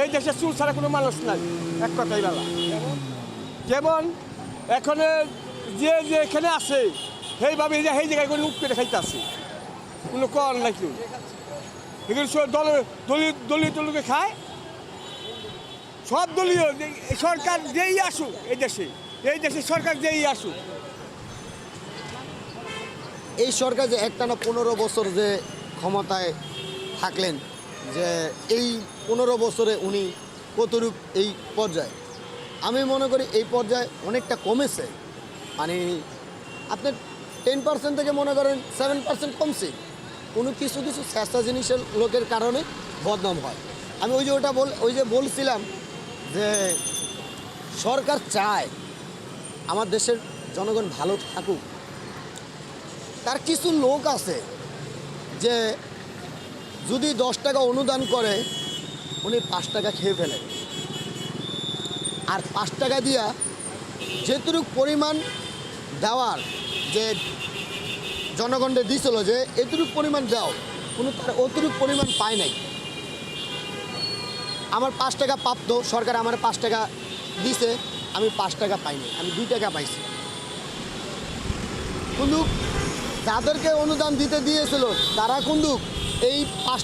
এই দেশে চুল ছাড়া কোনো মানুষ নাই। এক কথাই বলা যেমন এখানে যে যে এখানে আছে, সেইভাবে যে সেই জায়গায় করে উপকে খাইতে আছে কোনো কর নাই কেউ। এগুলো সব দল দলীয় দলীয় টলীয় খায়। সব দলীয় সরকার যেই আসুক এই দেশে এই দেশে সরকার যেই আসুক। এই সরকার যে একটানা পনেরো বছর যে ক্ষমতায় থাকলেন যে এই পনেরো বছরে উনি কতরূপ এই পর্যায়ে? আমি মনে করি এই পর্যায়ে অনেকটা কমেছে। মানে আপনার টেন পার্সেন্ট থেকে মনে করেন সেভেন পার্সেন্ট কমছে। কোনো কিছু কিছু চেষ্টা জিনিসের লোকের কারণে বদনাম হয়। আমি ওই যে ওটা বল ওই যে বলছিলাম যে সরকার চায় আমার দেশের জনগণ ভালো থাকুক। তার কিছু লোক আছে যে যদি দশ টাকা অনুদান করে, উনি পাঁচ টাকা খেয়ে ফেলে। আর পাঁচ টাকা দিয়া যেটুক পরিমাণ দেওয়ার যে জনগণকে দিছিল যে এতটুক পরিমাণ দাও কোনো তার অতটুক পরিমাণ পায় নাই। আমার পাঁচ টাকা প্রাপ্ত, সরকার আমার পাঁচ টাকা দিছে, আমি পাঁচ টাকা পাইনি আমি দুই টাকা পাইছি। কিন্তু যাদেরকে অনুদান দিতে দিয়েছিল, তারা কিন্তু এই পাঁচ